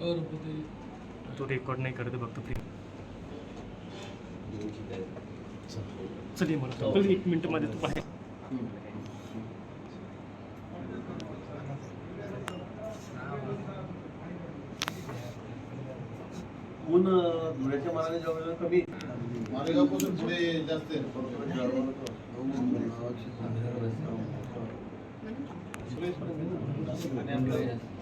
तो रेकॉर्ड नाही करत आहे, फक्त प्रिंट चल ये मला चल एक मिनिट मध्ये तू बाहेर। ऊन धुळ्याच्या मानाने जेवढं कमी मालेगावपासून पुढे जास्त आहे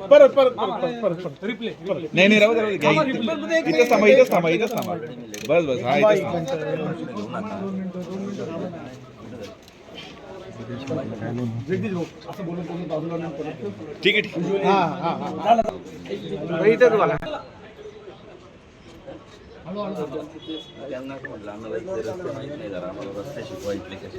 परत परत परत परत परत रिप्ले नाही नाही राहू दे, राहू दे. घ्या इथं. इथंच थांबा इथंच थांबा इथंच थांबा बस बस हा इथंच थांबा. ठीक आहे ठीक आहे. त्यांना म्हटलं आम्हाला इथले रस्ते माहीत नाही जरा आम्हाला रस्ते शिकवा इथले कसे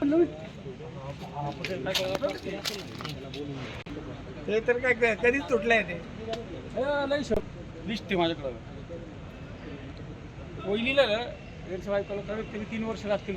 Salud. ते तर काय कधीच तुटलंय ते. लिस्ट आहे माझ्याकडं. पहिलीला रेड वाईपला तर तरी तीन वर्ष लागतील.